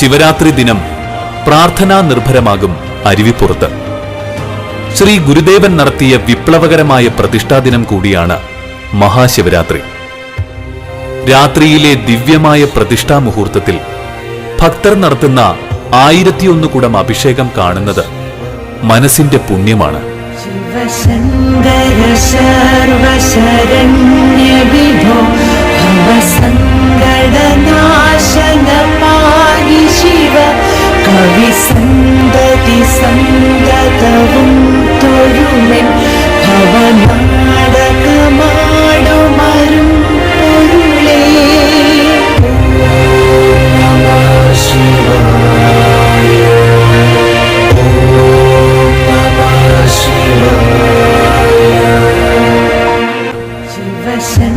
ശിവരാത്രി ദിനം പ്രാർത്ഥനാ നിർഭരമാകും അരുവിപ്പുറത്ത്. ശ്രീ ഗുരുദേവൻ നടത്തിയ വിപ്ലവകരമായ പ്രതിഷ്ഠാ ദിനം കൂടിയാണ് മഹാശിവരാത്രി. രാത്രിയിലെ ദിവ്യമായ പ്രതിഷ്ഠാ മുഹൂർത്തത്തിൽ ഭക്തർ നടത്തുന്ന ആയിരത്തിയൊന്ന് കുടം അഭിഷേകം കാണുന്നത് മനസ്സിന്റെ പുണ്യമാണ്. ശിവശങ്കര സർവശരൺ भविसन्दति सन्दतवं तोरुमेन् भवनाडकमाडुमरुं पोरुळे शिवाय शिव शिव